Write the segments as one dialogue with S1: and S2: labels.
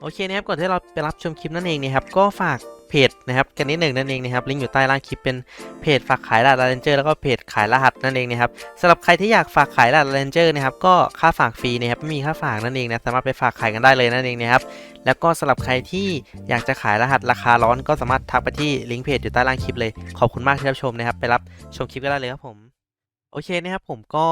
S1: โอเคนะครับก่อนที่เราไปรับชมคลิปนั่นเองนะครับก็ฝากเพจนะครับกันนิดหนึ่งนั่นเองนะครับลิงก์อยู่ใต้ล่างคลิปเป็นเพจฝากขายรหัสเลนเจอร์แล้วก็เพจขายรหัสนั่นเองนะครับสำหรับใครที่อยากฝากขายรหัสเลนเจอร์นะครับก็ค่าฝากฟรีนะครับไม่มีค่าฝากนั่นเองนะสามารถไปฝากขายกันได้เลยนั่นเองนะครับแล้วก็สำหรับใครที่อยากจะขายรหัสราคาร้อนก็สามารถทักไปที่ลิงก์เพจอยู่ใต้ล่างคลิปเลยขอบคุณมากที่รับชมนะครับไปรับชมคลิปก็ได้เลยครับผมโอเคนะครับผมก็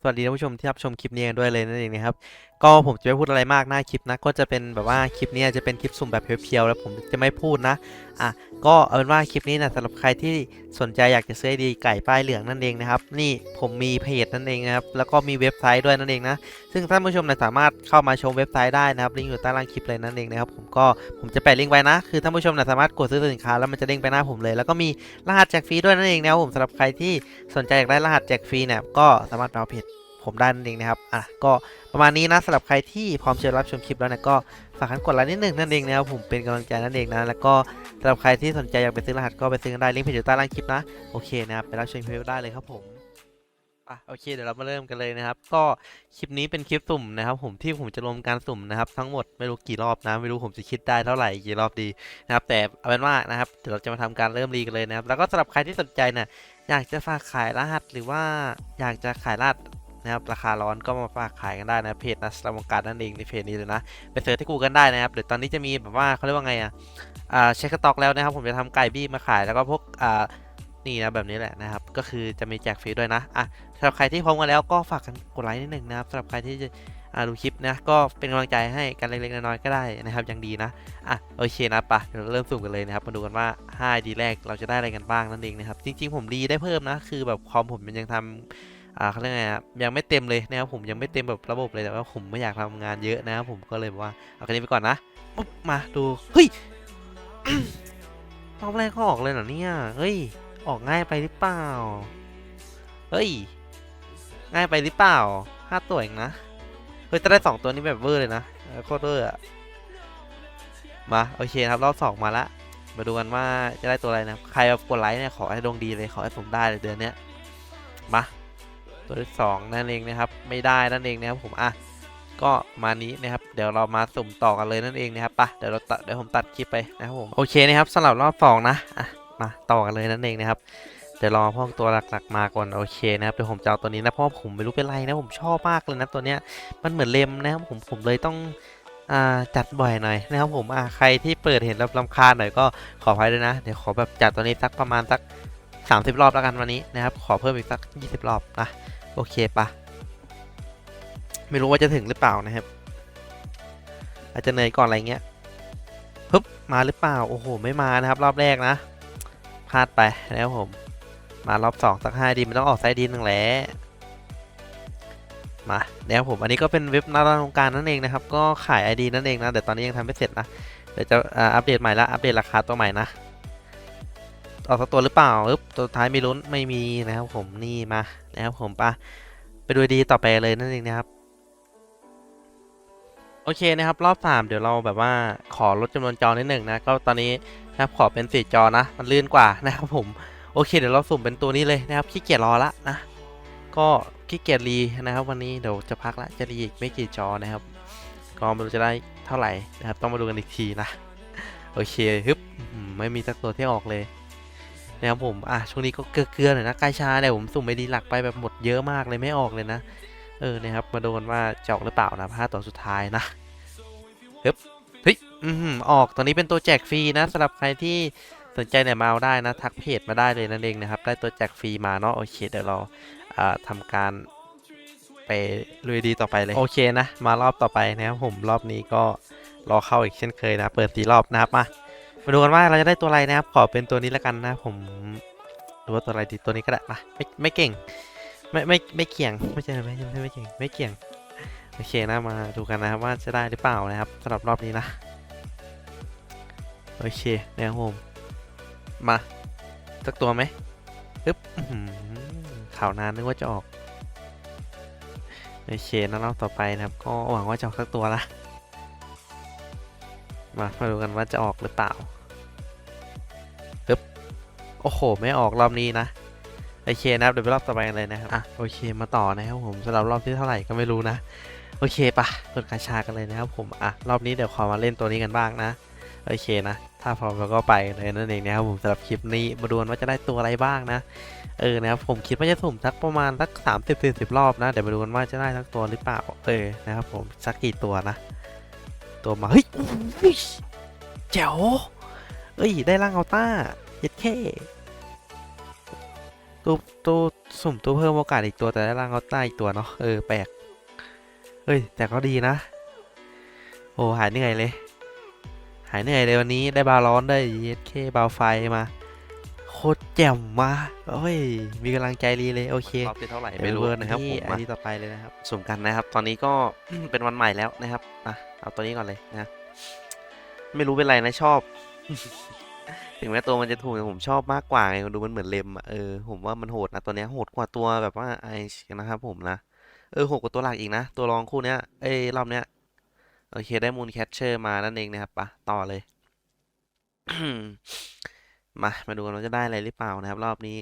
S1: สวัสดีท่านผู้ชมที่รับชมคลิปนี้กันด้วยเลยนั่นเองนะครับก็ผมจะไม่พูดอะไรมากหน้าคลิปนะ ก็จะเป็นแบบว่าคลิปนี้จะเป็นคลิปสุ่มแบบเพียวๆแล้วผมจะไม่พูดนะอะก็เอาเป็นว่าคลิปนี้นะสำหรับใครที่สนใจอยากจะซื้อดีไก่ป้ายเหลืองนั่นเองนะครับ นี่ผมมีเพจนั่นเองนะครับแล้วก็มีเว็บไซต์ด้วยนั่นเองนะซึ่งท่านผู้ชมนะสามารถเข้ามาชมเว็บไซต์ได้นะครับลิงก์อยู่ใต้ล่างคลิปเลยนั่นเองนะครับผมก็ผมจะแปะลิงก์ไว้นะคือท่านผู้ชมนะสามารถกดซื้อสินค้าแล้วมันจะเด้งไปหน้าผมเลย แล้วก็มีรหัสแจกฟรีด้วยนั่นเองนะครับผมสำหรับใครที่สนใจอยากได้รหัสแจกฟรีเนี่ยก็สามารถเอาเพจ ผมได้นั่นเองนะครับอะก็ประมาณนี้นะสำหรับใครที่พร้อมจะรับชมคลิปแล้วนะก็ฝากกันกดไลค์นิดนึงนั่นเองนะครับผมเป็นกำลังใจนั่นเองนะแล้วก็สำหรับใครที่สนใจอยากไปซื้อรหัสก็ไปซื้อได้ลิงก์เพจอยู่ใต้ล่างคลิปนะโอเคนะครับไปรับชมคลิปได้เลยครับผมอะโอเคเดี๋ยวเรามาเริ่มกันเลยนะครับ ก็คลิปนี้เป็นคลิปสุ่มนะครับผมที่ผมจะรวมการสุ่มนะครับ ทั้งหมดไม่รู้กี่รอบนะไม่รู้ผมจะคิดได้เท่าไหร่กี่รอบดีนะครับ แต่เอาเป็นว่านะครับเดี๋ยวเราจะมาทำการเริ่มรีกันเลยนะครับ แล้วก็สำหรับใครที่สนใจเนี่ยอยากจะฝากขายรหัสหรือว่าอยากจะขายรหัส นะครับราคาร้อนก็มาฝากขายกันได้นะเพจนัสลาวงการนั่นเองในเพจนี้เลยนะไปเสิร์ชที่กูกันได้นะครับเดี๋ยวตอนนี้จะมีแบบว่าเขาเรียกว่าไงอะเช็คสต็อกแล้วนะครับผมจะทำไก่บี้มาขายแล้วก็พวกอ่านี่นะแบบนี้แหละนะครับ ก็คือจะมีแจกฟรีด้วยนะอะสำหรับใครที่พร้อมกันแล้วก็ฝากกันกดไลค์นิดหนึ่งนะครับสำหรับใครที่จะอ่าดูคลิปนะก็เป็นกำลังใจให้กันเล็กๆน้อยๆก็ได้นะครับยังดีนะอะโอเคนะปะเดี๋ยวเริ่มสุ่มกันเลยนะครับมาดูกันว่า5ดีแรกเราจะได้อะไรกันบ้างนั่นเองนะครับจริงๆผมรีได้เพิ่มนะ คือแบบคอมผมมันยังทำ อ่าเขาเรียกไงอะยังไม่เต็มเลยนะครับผมยังไม่เต็มแบบระบบเลยแต่ว่าผมไม่อยากทำงานเยอะนะครับผมก็เลยบอกว่าเอาคันนี้ไปก่อนนะปุ๊บมาดูเฮ้ยรอบแรกก็ออกเลยเหรอเนี่ยเฮ้ยออกง่ายไปหรือเปล่าเฮ้ยง่ายไปหรือเปล่าห้าตัวเองนะเฮ้ยแต่ได้สองตัวนี้แบบเวอร์เลยนะโคตรเวอร์อะมาโอเคครับรอบสองมาละมาดูกันว่าจะได้ตัวอะไรนะใครกดไลค์เนี่ยขอให้ดวงดีเลยขอให้ผมได้เลยเดือนเนี้ยมา ตัวที่สองนั่นเองนะครับ ไม่ได้นั่นเองนะครับผมอะก็มานี้นะครับ เดี๋ยวเรามาสุ่มต่อกันเลยนั่นเองนะครับปะเดี๋ยวเราตัดเดี๋ยวผมตัดคลิปไปนะครับผมโอเคนะครับสำหรับรอบสองนะอะมาต่อกันเลยนั่นเองนะครับเดี๋ยวรอพวกตัวหลักๆมาก่อนโอเคนะครับเดี๋ยวผมจะเอาตัวนี้นะเพราะว่าผมไม่รู้เป็นไรนะผมชอบมากเลยนะตัวเนี้ยมันเหมือนเลมนะครับผมผมเลยต้องอ่าจัดบ่อยหน่อยนะครับผมอะใครที่เปิดเห็นแล้วรำคาญหน่อยก็ขออภัยด้วยนะ เดี๋ยวขอแบบจัดตัวนี้สักประมาณสัก 30 รอบแล้วกันวันนี้นะครับ ขอเพิ่มอีกสัก 20 รอบนะ โอเคปะไม่รู้ว่าจะถึงหรือเปล่านะครับ อาจจะเหนื่อยก่อนอะไรเงี้ยปึ๊บมาหรือเปล่า โอ้โห ไม่มานะครับ รอบแรกนะ พลาดไปนะครับผม มารอบสองสักห้าดีมันต้องออกไซด์ดีหนึ่งแหละมาแล้วผมอันนี้ก็เป็นเว็บนาราองการนั่นเองนะครับ ก็ขาย ID นั่นเองนะแต่ตอนนี้ยังทำไม่เสร็จนะ เดี๋ยวจะอัปเดตใหม่ละอัปเดตราคาตัวใหม่นะ ออกสักตัวหรือเปล่าปึ๊บตัวท้ายไม่ลุ้นไม่มีนะครับผมนี่มานะครับผมปะไปดูดีต่อไปเลยนั่นเองนะครับ โอเคนะครับรอบสามเดี๋ยวเราแบบว่าขอลดจำนวนจอนิดหนึ่งนะก็ตอนนี้นะครับขอเป็นสี่จอนะ มันลื่นกว่านะครับผมโอเคเดี๋ยวเราสุ่มเป็นตัวนี้เลยนะครับขี้เกียจรอละนะก็ขี้เกียจรีนะครับ วันนี้เดี๋ยวจะพักละจะรีอีกไม่กี่จอนะครับก็ไม่รู้จะได้เท่าไหร่นะครับ ต้องมาดูกันอีกทีนะ โอเคฮึบไม่มีสักตัวที่ออกเลย นะครับผม อะ ช่วงนี้ก็เกลือๆหน่อยนะกล้ชาเนี่ยผมสุ่มไปดีหลักไปแบบหมดเยอะมากเลยไม่ออกเลยนะ เออ นะครับ มาดูกันว่าจะออกหรือเปล่านะห้าตัวสุดท้ายนะฮึบเฮ้ย อืมออก ตอนนี้เป็นตัวแจกฟรีนะสำหรับใครที่สนใจเนี่ยมาเอาได้นะ ทักเพจมาได้เลยนั่นเองนะครับ ได้ตัวแจกฟรีมาเนาะ โอเค เดี๋ยวเราอ่าทำการไปลุยดีต่อไปเลย โอเคนะ มารอบต่อไปนะครับผม รอบนี้ก็รอเข้าอีกเช่นเคยนะ เปิดสีรอบนะครับมา มาดูกันว่าเราจะได้ตัวอะไรนะครับ ขอเป็นตัวนี้แล้วกันนะ ผมดูว่าตัวอะไรดีตัวนี้ก็ได้มาไม่ไม่เก่ง ไม่ไม่ไม่เกี่ยงไม่ใช่ไม่ใช่ไม่ไม่เก่งไม่เกี่ยงโอเคนะมาดูกันนะครับว่าจะได้หรือเปล่านะครับสำหรับรอบนี้นะโอเคนะครับผมมาสักตัวไหมปึ๊บข่าวนานนึกว่าจะออกโอเคนะรอบต่อไปนะครับ ก็หวังว่าจะออกสักตัวละมามาดูกันว่าจะออกหรือเปล่า โอ้โห ไม่ออกรอบนี้นะ โอเคนะครับ เดี๋ยวไปรอบต่อไปกันเลยนะครับ อะ โอเค มาต่อนะครับผมสำหรับรอบที่เท่าไหร่ก็ไม่รู้นะ โอเคปะเปิดกาชากันเลยนะครับผม อะ รอบนี้เดี๋ยวขอมาเล่นตัวนี้กันบ้างนะ โอเคนะ ถ้าพร้อมเราก็ไปเลยนั่นเองนะครับผมสำหรับคลิปนี้ มาดูกันว่าจะได้ตัวอะไรบ้างนะ เออ นะครับผมคิดว่าจะสุ่มสักประมาณสักสามสิบสี่สิบรอบนะ เดี๋ยวมาดูกันว่าจะได้สักตัวหรือเปล่า เออ นะครับผมสักกี่ตัวนะ ตัวมา เฮ้ยอุ้ยแจ๋วเอ้ย ได้ร่างอัลต้าเย็ดแค่ตัวตัวสุ่มตัวเพิ่มโอกาสอีกตัวแต่ได้ร่างอัลต้าอีกตัวเนาะเออแปลกเฮ้ยแต่ก็ดีนะ โอ้หายเหนื่อยเลย หายเหนื่อยเลยวันนี้ได้บาร้อนได้เยสเคบาไฟมาโคตรแจ่มมาโอ้ย มีกำลังใจรีเลย โอเครอบที่เท่าไหร่ไม่รู้นะครับผมอันนี้ต่อไปเลยนะครับสุ่มกันนะครับ ตอนนี้ก็เป็นวันใหม่แล้วนะครับอะเอาตัวนี้ก่อนเลยนะ ไม่รู้เป็นไรนะชอบ ถึงแม้ตัวมันจะถูกแต่ผมชอบมากกว่าไงดูมันเหมือนเลมอะเออผมว่ามันโหดนะตัวเนี้ยโหดกว่าตัวแบบว่าไอนะครับผมนะเออโหกกว่าตัวหลักอีกนะ ตัวรองคู่เนี้ยเอ้ยรอบเนี้ยโอเคได้มูนแคชเชอร์มานั่นเองนะครับปะต่อเลยมามาดูกันว่าจะได้อะไรหรือเปล่านะครับ รอบนี้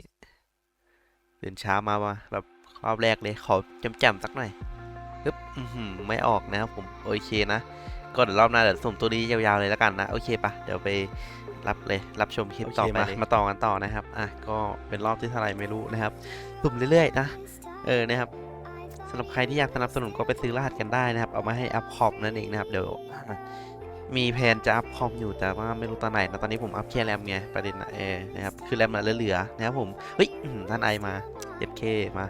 S1: ตื่นเช้ามาว่ะแบบรอบแรกเลยขอจำๆสักหน่อยปึ๊บอื้อหือไม่ออกนะครับผมโอเคนะ ก็เดี๋ยวรอบหน้าเดี๋ยวสุ่มตัวนี้ยาวๆเลยแล้วกันนะโอเคปะเดี๋ยวไปรับเลยรับชมคลิปต่อไปเลยมาต่อกันต่อนะครับอะก็เป็นรอบที่เท่าไหร่ไม่รู้นะครับสุ่มเรื่อยๆนะเออนะครับสำหรับใครที่อยากสนับสนุนก็ไปซื้อรหัสกันได้นะครับ เอามาให้อัพคอมนั่นเองนะครับเดี๋ยวมีแผนจะอัพคอมอยู่แต่ว่าไม่รู้ตอนไหนนะตอนนี้ผมอัพแค่แรมไงประเด็นนะเออนะครับคือแรมมันเหลือๆนะครับผมเฮ้ยอื้อหือท่านไอมาเจ็ดเคมา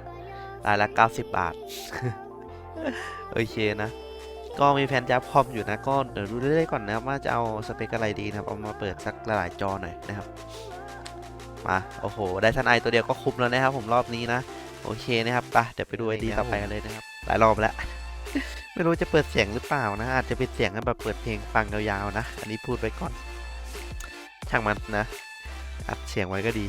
S1: ตายละ90 บาท โอเคนะ ก็มีแผนจะอัพอมอยู่นะก็เดี๋ยวดูเรื่อยๆก่อนนะครับว่าจะเอาสเปคอะไรดีนะครับเอามาเปิดสักหลายจอหน่อยนะครับมาโอ้โหได้ท่านไอตัวเดียวก็คุ้มแล้วนะครับ ผมรอบนี้นะโอเคนะครับไปเดี๋ยวไปดูไอดีต่อไปกันเลยนะครับหลายรอบแล้วไม่รู้จะเปิดเสียงหรือเปล่านะอาจจะเป็นเสียงแบบเปิดเพลงฟังยาวๆนะ อันนี้พูดไว้ก่อน ช่างมันนะอัดเสียงไว้ก็ดี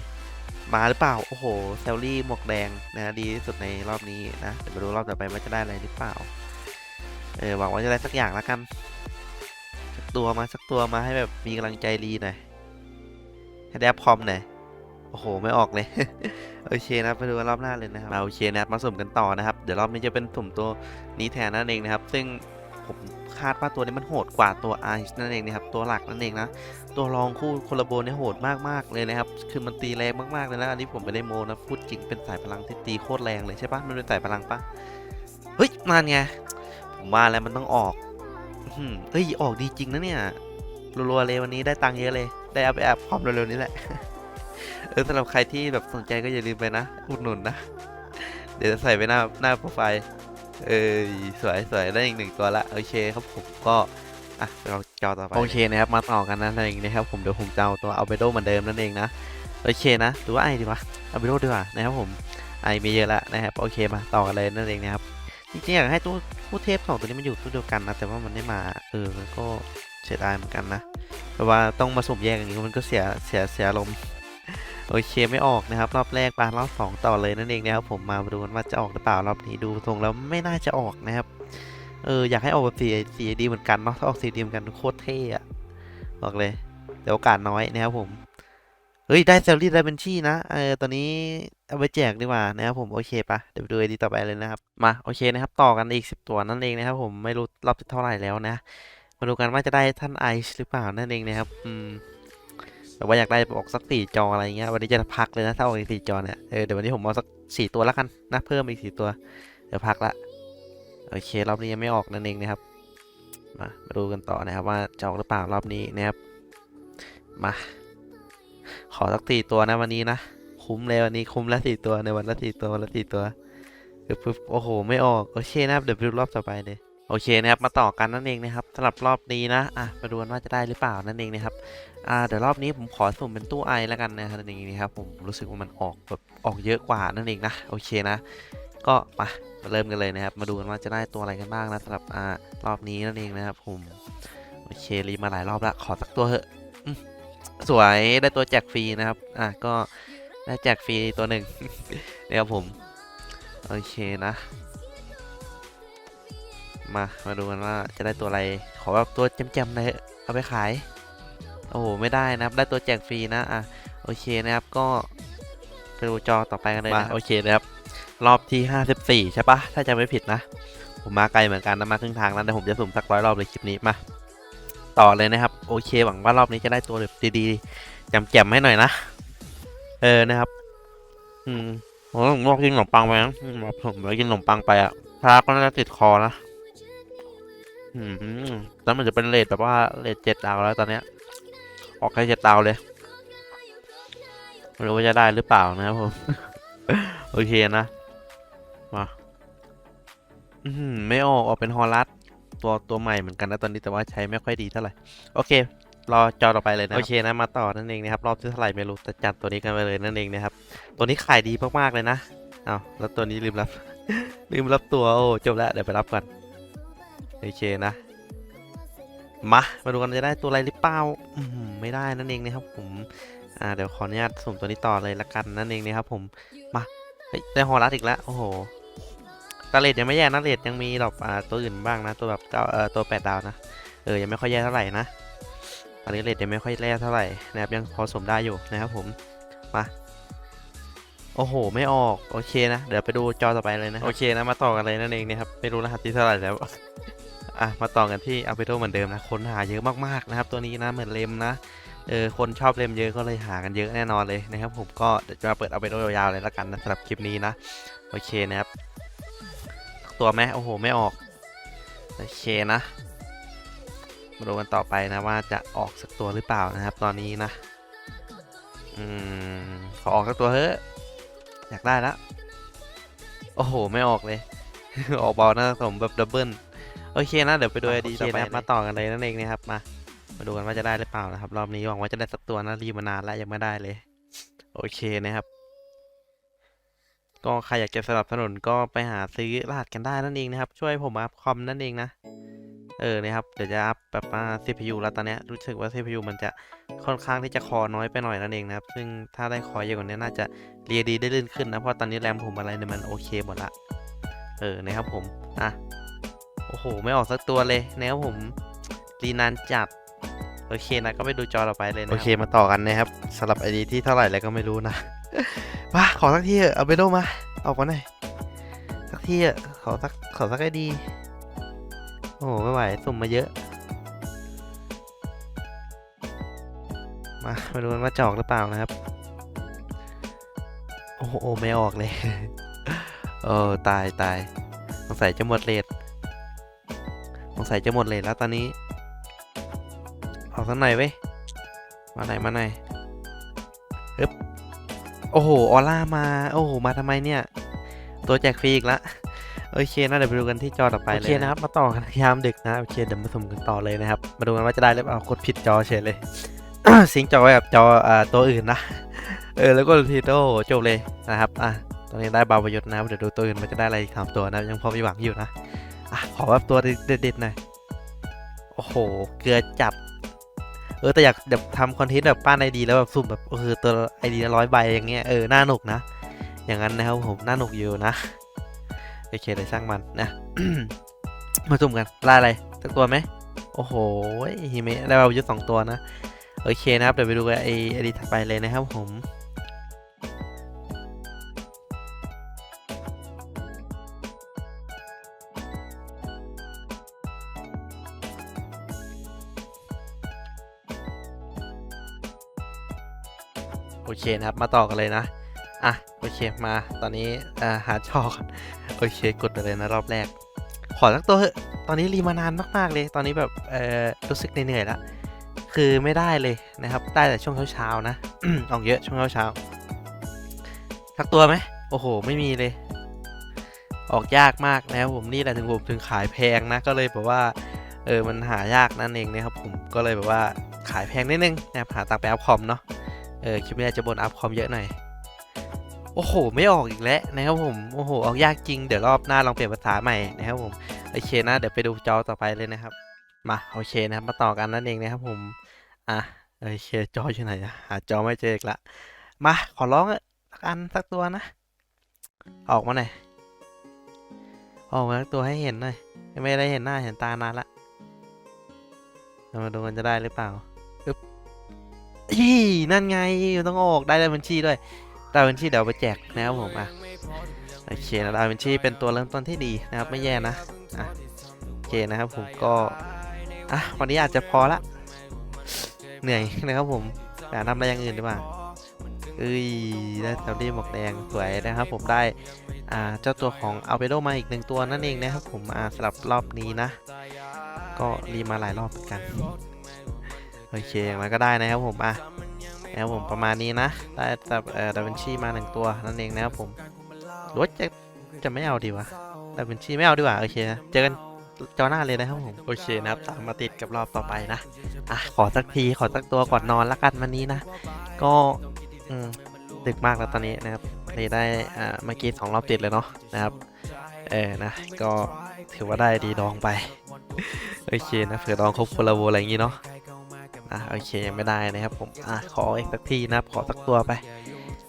S1: มาหรือเปล่าโอ้โหเซลลี่หมวกแดงนะดีที่สุดในรอบนี้นะเดี๋ยวมาดูรอบต่อไปว่าจะได้อะไรหรือเปล่า เออหวังว่าจะได้สักอย่างแล้วกัน สักตัวมาสักตัวมาให้แบบมีกำลังใจรีหน่อยให้ได้พร้อมหน่อยโอ้โห ไม่ออกเลย โอเคนะไปดูรอบหน้าเลยนะครับมาโอเคนะมาสุ่มกันต่อนะครับ เดี๋ยวรอบนี้จะเป็นสุ่มตัวนี้แทนนั่นเองนะครับ ซึ่งผมคาดว่าตัวนี้มันโหดกว่าตัวไอซ์นั่นเองนะครับตัวหลักนั่นเองนะตัวรองคู่โคลาโบเนี่ยโหดมากๆเลยนะครับคือมันตีแรงมากๆเลยนะอันนี้ผมไม่ได้โมนะพูดจริงเป็นสายพลังที่ตีโคตรแรงเลยใช่ปะมันเป็นสายพลังปะเฮ้ยมาไง ผมว่าแล้วมันต้องออกเอ้ยออกดีจริงนะเนี่ยรัวๆเลยวันนี้ได้ตังค์เยอะเลย ได้เอาไปแอบพร้อมเร็วๆนี้แหละ เออสำหรับใครที่แบบสนใจก็อย่าลืมไปนะ อุดหนุนนะ เดี๋ยวจะใส่ไปหน้าหน้าโปรไฟล์ เออสวยสวยได้อีกหนึ่งตัวละ โอเคครับผมก็อะเราจอต่อไป โอเคนะครับ มาต่อกันนั่นเองนะครับผมเดี๋ยวผมจะเอาตัวอัลเบโดเหมือนเดิมนั่นเองนะ โอเคนะหรือว่าไอดีวะอัลเบโดดีกว่านะครับผมไอมีเยอะละนะครับโอเคมาต่อกันเลยนั่นเองนะครับ จริงๆอยากให้ตัวคู่เทพสองตัวนี้มันอยู่ตัวเดียวกันนะ แต่ว่ามันไม่มา เออมันก็เสียดายเหมือนกันนะเพราะว่าต้องมาสมแยกอย่างนี้มันก็เสียเสียเสียลมณ์โอเคไม่ออกนะครับ รอบแรกปารอบสองต่อเลยนั่นเองนะครับผมมาดูกันว่าจะออกหรือเปล่ารอบนี้ดูทรงแล้วไม่น่าจะออกนะครับเอออยากให้ออกแบบสีสีดีเหมือนกันเนาะถ้าออกสีดีเหมือนกันโคตรเท่อะบอกเลยแต่โอกาสน้อยนะครับผมเฮ้ยได้เซลลี่ได้เบนชี่นะเออตอนนี้ เอาไปแจกดีกว่านะครับผมโอเคปะเดี๋ยวไปดูไอดีต่อไปเลยนะครับ มาโอเคนะครับ ต่อกันอีกสิบตัวนั่นเองนะครับผมไม่รู้รอบที่เท่าไหร่แล้วนะ มาดูกันว่าจะได้ท่านไอซ์หรือเปล่านั่นเองนะครับอืมแต่ว่าอยากได้ออกสักสี่จออะไรเงี้ยวันนี้จะพักเลยนะถ้าออกอีกสี่จอเนี่ยเออเดี๋ยววันนี้ผมเอาสักสี่ตัวแล้วกันนะเพิ่มอีกสี่ตัว เดี๋ยวพักละโอเครอบนี้ยังไม่ออกนั่นเองนะครับ มามาดูกันต่อนะครับว่าจะออกหรือเปล่ารอบนี้นะครับมาขอสักสี่ตัวนะวันนี้นะ คุ้มเลยวันนี้คุ้มละสี่ตัวในวันละสี่ตัววันละสี่ตัวปึ๊บปึ๊บโอ้โห ไม่ออก โอเคนะครับ เดี๋ยวไปดูรอบต่อไปเลย โอเคนะครับ มาต่อกันนั่นเองนะครับสำหรับรอบนี้นะ อะ มาดูนว่าจะได้หรือเปล่านั่นเองนะครับ อ่า เดี๋ยวรอบนี้ผมขอสุ่มเป็นตู้ไอแล้วกันนะครับอย่างนี้ครับ ผมรู้สึกว่ามันออกแบบออกเยอะกว่านั่นเองนะ โอเคนะ ก็มามาเริ่มกันเลยนะครับ มาดูกันว่าจะได้ตัวอะไรกันบ้างนะสำหรับ อ่า รอบนี้นั่นเองนะครับผม โอเค รีมาหลายรอบแล้วขอสักตัวเถอะสวย ได้ตัวแจกฟรีนะครับ อะ ก็ ได้แจกฟรีตัวหนึ่งนะครับผม โอเคนะ มา มาดูกันว่าจะได้ตัวอะไร ขอแบบตัวแจ่มๆหน่อยเอาไปขาย โอ้โห ไม่ได้นะครับ ได้ตัวแจกฟรีนะ อะ โอเคนะครับ ก็ไปดูจอต่อไปกันเลยนะโอเคนะครับ รอบที่54ใช่ปะถ้าจำไม่ผิดนะ ผมมาไกลเหมือนกันนะ มาครึ่งทางแล้วแต่ผมจะสุ่มสักร้อยรอบเลยคลิปนี้ มา ต่อเลยนะครับ โอเค หวังว่ารอบนี้จะได้ตัวแบบดีๆแจมๆให้หน่อยนะ เออนะครับ อืมผมงลอกกินขนมปังไปนะอืมผมไปกินขนมปังไปอะพาก็น่าจะติดคอนะอืมแล้วมันจะเป็นเลทแบบว่าเลทเจ็ดดาวแล้วตอนเนี้ย ออกแค่เจ็ดดาวเลยไม่รู้ว่าจะได้หรือเปล่านะครับผม โอเคนะ มาอืมไม่ออกออกเป็นฮอลลัสตัวตัวใหม่เหมือนกันนะตอนนี้แต่ว่าใช้ไม่ค่อยดีเท่าไหร่ โอเค รอจอต่อไปเลยนะโอเคนะมาต่อนั่นเองนะครับรอบที่เท่าไหร่ไม่รู้แต่จัดตัวนี้กันไปเลยนั่นเองนะครับตัวนี้ขายดีมากๆเลยนะเอ้าแล้วตัวนี้ลืมรับ ลืมรับตัวโอ้จบแล้วเดี๋ยวไปรับกันโอเคนะมามาดูกันจะได้ตัวอะไรหรือเปล่าอืมไม่ได้นั่นเองนะครับผมอ่าเดี๋ยวขออนุญาตสุ่มตัวนี้ต่อเลยละกันนั่นเองนะครับผมมาเฮ้ยได้ฮอลลัสอีกแล้วโอ้โหตาเลดยังไม่แย่นะเลดยังมีดอกอ่าตัวอื่นบ้างนะ ตัวแบบเอ่อตัวแปดดาวนะเออยังไม่ค่อยแย่เท่าไหร่นะ ตอนนี้เลดยังไม่ค่อยแย่เท่าไหร่นะครับยังพอสมได้อยู่นะครับผมมาโอ้โห ไม่ออก โอเคนะ เดี๋ยวไปดูจอต่อไปเลยนะ โอเคนะ มาต่อกันเลยนั่นเองนะครับ ไม่รู้รหัสที่เท่าไหร่แล้ว อะ มาต่อกันที่อาเปโตเหมือนเดิมนะ คนหาเยอะมากๆนะครับ ตัวนี้นะ เหมือนเลมนะ เออ คนชอบเลมเยอะก็เลยหากันเยอะแน่นอนเลยนะครับ ผมก็เดี๋ยวจะมาเปิดอาเปโตยาวๆเลยละกันนะสำหรับคลิปนี้นะ โอเคนะครับ ตัวไหมโอ้โห ไม่ออก โอเคนะ มาดูกันต่อไปนะว่าจะออกสักตัวหรือเปล่านะครับ ตอนนี้นะ อืม ขอออกสักตัวเฮ้ยอยากได้ละโอ้โห ไม่ออกเลย ออกบอลน่าสมแบบดับเบิลโอเคนะ เดี๋ยวไปดูไอดีต่อไปนะครับมาต่อกันเลยนั่นเองนะครับมามาดูกันว่าจะได้หรือเปล่านะครับ รอบนี้หวังว่าจะได้สักตัวนะรีบมานานแล้วยังไม่ได้เลย โอเคนะครับ ก็ใครอยากจะสนับสนุนก็ไปหาซื้อรหัสกันได้นั่นเองนะครับ ช่วยผมอัพคอมนั่นเองนะ เออนะครับเดี๋ยวจะอัพแบบว่า CPU แล้วตอนนี้รู้สึกว่า CPU มันจะค่อนข้างที่จะคอน้อยไปหน่อยนั่นเองนะครับ ซึ่งถ้าได้คอเยอะกว่านี้น่าจะเรียดีได้ลื่นขึ้นนะเพราะตอนนี้แรมผมอะไรเนี่ยมันโอเคหมดละเออนะครับผมอะโอ้โหไม่ออกสักตัวเลยนะครับผมรีนานจัดโอเคนะก็ไปดูจอต่อไปเลยนะโอเคมาต่อกันนะครับสำหรับไอดีที่เท่าไหร่แล้วก็ไม่รู้นะมาขอสักทีเถอะเอาไปดูมาออกมาหน่อยสักทีเถอะขอสักขอสักไอดี โอ้ไม่ไหวสุ่มมาเยอะ มามาดูกันว่าจะออกหรือเปล่านะครับ โอ้โหไม่ออกเลยเออตายตายสงสัยจะหมดเลทสงสัยจะหมดเลยแล้วตอนนี้ออกสักหน่อยเว้ยมาไหนมาไหนอยฮึบโอ้โหออร่ามา โอ้โห มาทำไมเนี่ย ตัวแจกฟรีอีกละ โอเคนะเดี๋ยวไปดูกันที่จอต่อไปเลยโอเคนะครับมาต่อกันยามดึกนะโอเคเดี๋ยวมาสุ่มกันต่อเลยนะครับ มาดูกันว่าจะได้หรือเปล่ากดผิดจอเฉยเลยสิงจอไว้กับจออ่าตัวอื่นนะเออแล้วก็ทีโตจบเลยนะครับอะตอนนี้ได้บาปยศนะครับเดี๋ยวดูตัวอื่นมันจะได้อะไรอีกสามตัวนะยังพอมีหวังอยู่นะอะขอแบบตัวเด็ดๆหน่อยโอ้โหเกลือจัดเออแต่อยากแบบทำคอนเทนต์แบบป้านไอดีแล้วแบบสุ่มแบบเออตัวไอดีร้อยใบอย่างเงี้ยเออน่าหนุกนะ อย่างนั้นนะครับผมน่าหนุกอยู่นะ โอเคเลยช่างมันนะ มาสุ่มกันได้อะไรสักตัวไหมโอ้โหฮิเมะได้บาปยุทธสองตัวนะ โอเคนะครับ เดี๋ยวไปดูกันไออดีถัดไปเลยนะครับผมโอเคนะครับ มาต่อกันเลยนะ อะ โอเคมาตอนนี้อ่าหาจอก่อนโอเคกดไปเลยนะรอบแรก ขอสักตัวเถอะตอนนี้รีมานานมาก ๆ เลย ตอนนี้แบบเออรู้สึกเหนื่อยๆแล้วคือไม่ได้เลยนะครับ ได้แต่ช่วงเช้าๆนะออกเยอะช่วงเช้าๆสักตัวไหมโอ้โห ไม่มีเลย ออกยากมากนะครับผมนี่แหละถึงผมถึงขายแพงนะ ก็เลยแบบว่าเออมันหายากนั่นเองนะครับผมก็เลยแบบว่าขายแพงนิดนึงนะครับหาตังไปอัพคอมเนาะเออคลิปนี้อาจจะบนอัพคอมเยอะหน่อย โอ้โห ไม่ออกอีกแล้วนะครับผม โอ้โห ออกยากจริง เดี๋ยวรอบหน้าลองเปลี่ยนภาษาใหม่นะครับผม โอเคนะ เดี๋ยวไปดูจอต่อไปเลยนะครับ มา โอเคนะครับ มาต่อกันนั่นเองนะครับผม อะ โอเค จออยู่ไหนอะหาจอไม่เจออีกละ มา ขอร้องสักอันสักตัวนะ ออกมาหน่อย ออกมาสักตัวให้เห็นหน่อย ไม่ได้เห็นหน้าเห็นตานานละเรามาดูกันจะได้หรือเปล่าอึ๊บอีนั่นไง ต้องออกได้ได้บัญชีด้วย ด้บัญชีเดี๋ยวเอาไปแจกนะครับผมอะโอเคนะด้บัญชีเป็นตัวเริ่มต้นที่ดีนะครับไม่แย่นะอะโอเคนะครับผมก็อะวันนี้อาจจะพอละเหนื่อยนะครับผมแต่ทำอะไรอย่างอื่นดีกว่าเอ้ยได้แซลลี่หมวกแดงสวยนะครับผมได้อ่าเจ้าตัวของอัลเบโดมาอีกหนึ่งตัวนั่นเองนะครับผมอ่าสำหรับรอบนี้นะ ก็รีมาหลายรอบเหมือนกันโอเคอย่างไรก็ได้นะครับผมอะ นะครับผมประมาณนี้นะ ได้แต่เอ่อดาวินชีมาหนึ่งตัวนั่นเองนะครับผมหรือว่าจะจะไม่เอาดีวะดาวินชีไม่เอาดีกว่าโอเคนะเจอกันจอหน้าเลยนะครับผมโอเคนะครับตามมาติดกับรอบต่อไปนะอะขอสักทีขอสักตัวก่อนนอนละกันวันนี้นะ ก็อืมดึกมากแล้วตอนนี้นะครับเลยได้อ่าเมื่อกี้สองรอบติดเลยเนาะนะครับเออนะก็ถือว่าได้ดีดองไป โอเคนะเผื่อดองครบคนละโวอะไรอย่างงี้เนาะ อะโอเคยังไม่ได้นะครับผมอะขออีกสักทีนะครับขอสักตัวไป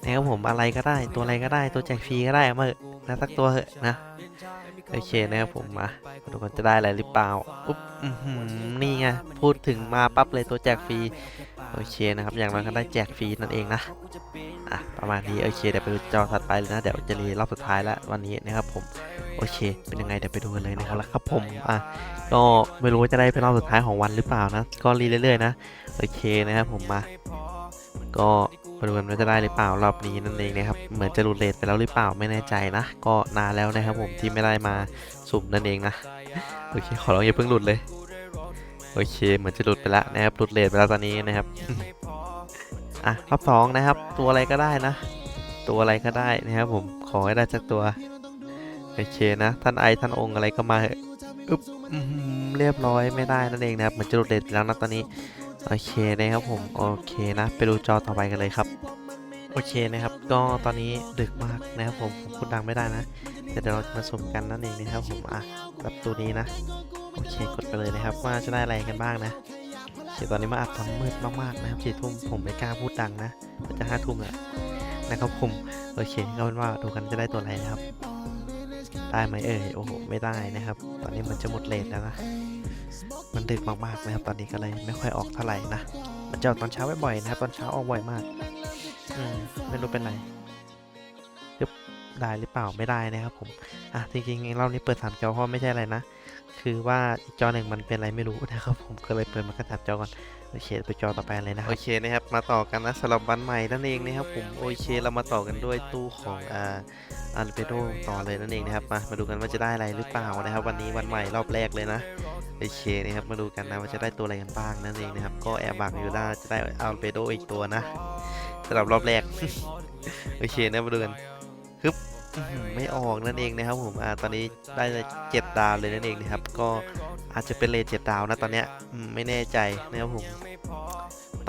S1: นะครับผมอะไรก็ได้ตัวอะไรก็ได้ตัวแจกฟรีก็ได้เอามาเถอะนะสักตัวเถอะนะโอเคนะครับผมมาดูกันจะได้อะไรหรือเปล่าอุ๊บนี่ไงพูดถึงมาปั๊บเลยตัวแจกฟรีโอเคนะครับอย่างน้อยก็ได้แจกฟรีนั่นเองนะ อะประมาณนี้โอเคเดี๋ยวไปดูจอถัดไปเลยนะเดี๋ยวจะรีรอบสุดท้ายแล้ววันนี้นะครับผมโอเค เป็นยังไงเดี๋ยวไปดูกันเลยนะครับแล้วครับผมอะก็ไม่รู้ว่าจะได้เป็นรอบสุดท้ายของวันหรือเปล่านะ ก็รีเรื่อยๆนะโอเคนะครับผมมาก็มาดูกันว่าจะได้หรือเปล่ารอบนี้นั่นเองนะครับเหมือนจะรูเลทไปแล้วหรือเปล่าไม่แน่ใจนะ ก็นานแล้วนะครับผมที่ไม่ได้มาสุ่มนั่นเองนะโอเคขอร้องอย่าเพิ่งหลุดเลยโอเค เหมือนจะหลุดไปแล้วนะครับหลุดเลทไปแล้วตอนนี้นะครับ อะรอบสองนะครับ ตัวอะไรก็ได้นะ ตัวอะไรก็ได้นะครับผมขอให้ได้สักตัวโอเคนะท่านไอท่านองค์อะไรก็มาเถอะอึ๊บอื้อเรียบร้อยไม่ได้นั่นเองนะครับเหมือนจะหลุดเลทไปแล้วนะตอนนี้โอเคนะครับผมโอเคนะไปดูจอต่อไปกันเลยครับโอเคนะครับก็ตอนนี้ดึกมากนะครับผมผมพูดดังไม่ได้นะแต่เดี๋ยวเราจะมาสุ่มกันนั่นเองนะครับผมอะแบบตัวนี้นะโอเคกดไปเลยนะครับว่าจะได้อะไรกันบ้างนะ โอเคตอนนี้มาอัดตอนมืดมากๆนะครับสี่ทุ่มผมไม่กล้าพูดดังนะมันจะห้าทุ่มแล้วนะครับผมโอเคก็เป็นว่าดูกันจะได้ตัวอะไรนะครับ ได้ไหมเอ่ยโอ้โหไม่ได้นะครับ ตอนนี้มันจะหมดเลทแล้วนะมันดึกมากๆนะครับ ตอนนี้ก็เลยไม่ค่อยออกเท่าไหร่นะมันจะออกตอนเช้าบ่อยๆนะครับ ตอนเช้าออกบ่อยมากอืมไม่รู้เป็นไรได้หรือเปล่าไม่ได้นะครับผมอะจริงๆรอบนี้เปิดสามจอเพราะไม่ใช่อะไรนะ คือว่าอีกจอหนึ่งมันเป็นอะไรไม่รู้นะครับผมก็เลยเปิดมาแค่สามจอก่อนโอเคไปจอต่อไปเลยนะครับโอเคนะครับมาต่อกันนะสำหรับวันใหม่นั่นเองนะครับผมโอเคเรามาต่อกันด้วยตู้ของอ่าอัลเปโดต่อเลยนั่นเองนะครับมามาดูกันว่าจะได้อะไรหรือเปล่านะครับ วันนี้วันใหม่รอบแรกเลยนะโอเคนะครับมาดูกันนะว่าจะได้ตัวอะไรกันบ้างนั่นเองนะครับก็แอบบักอยู่ได้จะได้อัลเปโดอีกตัวนะสำหรับรอบแรกโอเคนะมาดูกันฮึบ ไม่ออกนั่นเองนะครับผมอ่าตอนนี้ได้เจ็ดดาวเลยนั่นเองนะครับ ก็อาจจะเป็นเลทเจ็ดดาวนะตอนเนี้ยอืมไม่แน่ใจนะครับผม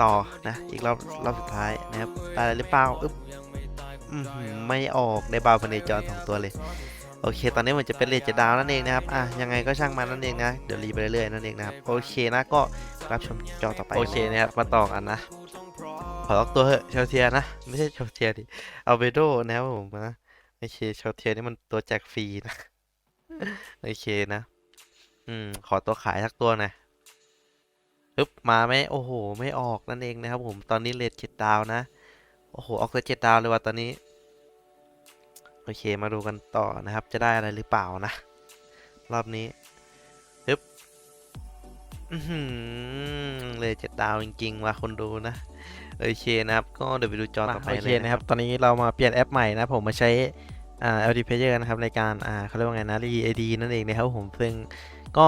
S1: ต่อนะอีกรอบรอบสุดท้ายนะครับได้อะไรหรือเปล่าอึ๊บอื้อหือไม่ออกในบาวพเนจรสองตัวเลยโอเค ตอนนี้มันจะเป็นเลทเจ็ดดาวนั่นเองนะครับ อะ ยังไงก็ช่างมันนั่นเองนะ เดี๋ยวรีไปเรื่อยๆนั่นเองนะครับ โอเคนะ ก็รับชมจอต่อไป โอเคนะครับ มาต่อกันนะ ขอล็อกตัวเหอะเชลเทียนะ ไม่ใช่เชลเทียดิ เอาเบโดนะครับผมนะ โอเคชาวเทียนี่มันตัวแจกฟรีนะ โอเคนะ อืม ขอตัวขายสักตัวหน่อยปึ๊บมาไหมโอ้โห ไม่ออกนั่นเองนะครับผม ตอนนี้เลทเจ็ดดาวนะ โอ้โห ออกแต่เจ็ดดาวเลยว่ะตอนนี้ โอเค มาดูกันต่อนะครับ จะได้อะไรหรือเปล่านะ รอบนี้ปึ๊บเลทเจ็ดดาวจริงๆว่ะคนดูนะ โอเคนะครับ ก็เดี๋ยวไปดูจอต่อไปเลยนะครับ ตอนนี้เรามาเปลี่ยนแอปใหม่นะผมมาใช้อ่า LD Player นะครับในการอ่าเขาเรียกว่าไงนะรี ID นั่นเองนะครับผมซึ่งก็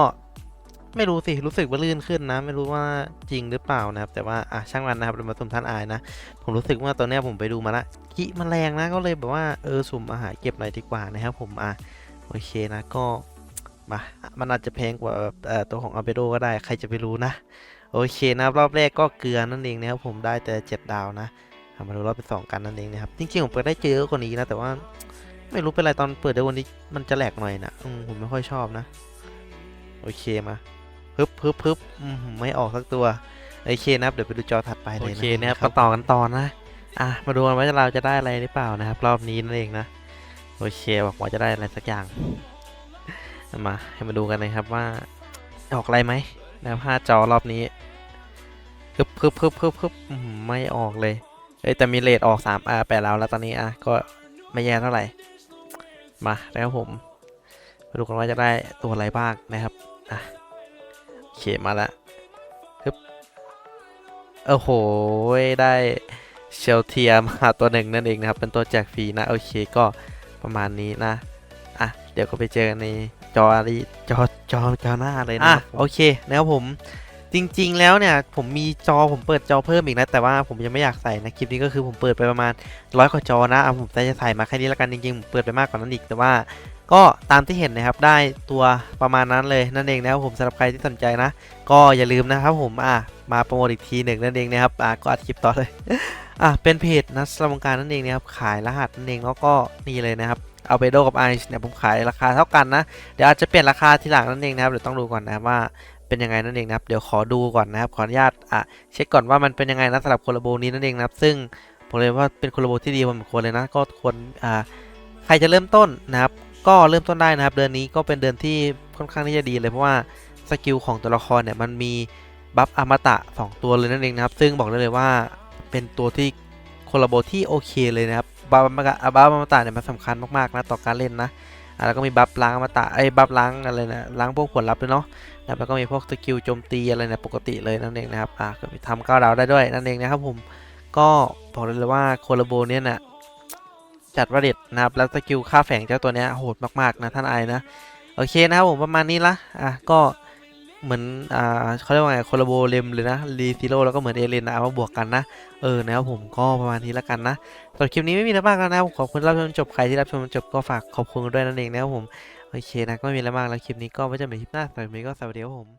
S1: ไม่รู้สิรู้สึกว่าลื่นขึ้นนะ ไม่รู้ว่าจริงหรือเปล่านะครับ แต่ว่าอะช่างมันนะครับเรามาสุ่มท่านอายนะ ผมรู้สึกว่าตอนเนี้ยผมไปดูมาละกิมันแรงนะก็เลยแบบว่าเออสุ่มอาหารเก็บหน่อยดีกว่านะครับผมอะโอเคนะก็มามันอาจจะแพงกว่าเอ่อตัวของอาเบโดก็ได้ใครจะไปรู้นะ โอเคนะครับรอบแรกก็เกลือนั่นเองนะครับผมได้แต่เจ็ดดาวนะเอามาดูรอบที่สองกันนั่นเองนะครับจริงๆผมเปิดได้เจอะกว่านี้นะแต่ว่าไม่รู้เป็นไรตอนเปิดได้วันนี้มันจะแหลกหน่อยนะอืมผมไม่ค่อยชอบนะโอเคมาพึบพึบพึบอืมไม่ออกสักตัวโอเคนะครับเดี๋ยวไปดูจอถัดไปเลยนะโอเคนะครับมาต่อกันต่อนะอะมาดูกันว่าเราจะได้อะไรหรือเปล่านะครับ รอบนี้นั่นเองนะโอเคบอกว่าจะได้อะไรสักอย่างมาให้มาดูกันนะครับว่าออกอะไรไหม นะครับห้าจอรอบนี้พึบพึบพึบพึบพึบไม่ออกเลย เอ้แต่มีเลทออก3อ่าแปดแล้วแล้วตอนนี้อะก็ไม่แย่เท่าไหร่ มาแล้วผมมาดูกันว่าจะได้ตัวอะไรบ้างนะครับ อะโอเคมาละฮึบโอ้โห ได้เชลเทียมาตัวหนึ่งนั่นเองนะครับ เป็นตัวแจกฟรีนะ โอเคก็ประมาณนี้นะ อะ เดี๋ยวก็ไปเจอกันในจอรีจอ จอจอหน้าเลยนะ
S2: อะ
S1: โอเคนะครับผมจริง ๆ แล้วเนี่ยผมมีจอผมเปิดจอเพิ่มอีกนะ แต่ว่าผมยังไม่อยากใส่นะคลิปนี้ก็คือผมเปิดไปประมาณร้อยกว่าจอนะเอาผมจะใส่มาแค่นี้แล้วกันจริงๆผมเปิดไปมากกว่านั้นอีกแต่ว่า ก็ตามที่เห็นนะครับได้ตัวประมาณนั้นเลยนั่นเองนะครับผมสำหรับใครที่สนใจนะ ก็อย่าลืมนะครับผมอะมาโปรโมทอีกทีหนึ่งนั่นเองนะครับอะก็อัดคลิปต่อเลยอะเป็นเพจนัสลวงการนั่นเองนะครับขายรหัสนั่นเองแล้วก็นี่เลยนะครับ เอาเบโดกับไอซ์เนี่ยผมขายราคาเท่ากันนะ เดี๋ยวอาจจะเปลี่ยนราคาทีหลังนั่นเองนะครับเดี๋ยวต้องดูก่อนนะครับว่าเป็นยังไงนั่นเองนะครับเดี๋ยวขอดูก่อนนะครับขออนุญาตอะเช็คก่อนว่ามันเป็นยังไงนะสำหรับโคลาโบนี้นั่นเองนะครับ ซึ่งผมเลยว่าเป็นโคลาโบที่ดีพอสมควรเลยนะก็ควรอ่าใครจะเริ่มต้นนะครับก็เริ่มต้นได้นะครับ เดือนนี้ก็เป็นเดือนที่ค่อนข้างที่จะดีเลยเพราะว่าสกิลของตัวละครเนี่ยมันมีบัฟอมตะ 2 ตัวเลยนั่นเองนะครับ ซึ่งบอกได้เลยว่าเป็นตัวที่โคลาโบที่โอเคเลยนะครับ บัฟบัฟอมตะเนี่ยมันสำคัญมากๆนะต่อการเล่นนะแล้วก็มีบัฟล้างอมตะไอ้บัฟล้างอะไรนะล้างพวกผลลัพธ์ด้วยเนาะแล้วก็มีพวกสกิลโจมตีอะไรเนี่ยปกติเลยนั่นเองนะครับอะก็มีทำก้าวดาวได้ด้วยนั่นเองนะครับผมก็บอกเลยว่าโคลโบเนี่ยนะจัดว่าเด็ดนะครับแล้วสกิลค่าแฝงเจ้าตัวเนี้ยโหดมากๆนะท่านไอนะโอเคนะครับผมประมาณนี้ละอะก็ เหมือนอ่าเขาเรียกว่าไงโคลาโบเลมเลยนะรีซิโร่แล้วก็เหมือนเอเลนนะเอามาบวกกันนะ เออนะครับผมก็ประมาณนี้ละกันนะสำหรับคลิปนี้ไม่มีอะไรมากแล้วนะครับขอบคุณที่รับชมจนจบใครที่รับชมจนจบก็ฝากขอบคุณกันด้วยนั่นเองนะครับผมโอเคนะก็ไม่มีอะไรมากแล้วคลิปนี้ก็ไว้เจอกันใหม่คลิปหน้าสำหรับวันนี้ก็สวัสดีครับผม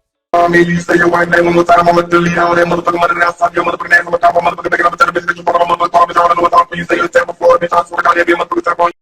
S3: Me, you say your white name one more time, I'ma delete all that motherfucking money outside your motherfucking ass on the top of motherfucking nigga, I'm gonna tell the bitch that you fuck, I'm gonna talk, bitch, I don't know what talk, you say your tap before, bitch, I swear to God, yeah, be a motherfucking tap on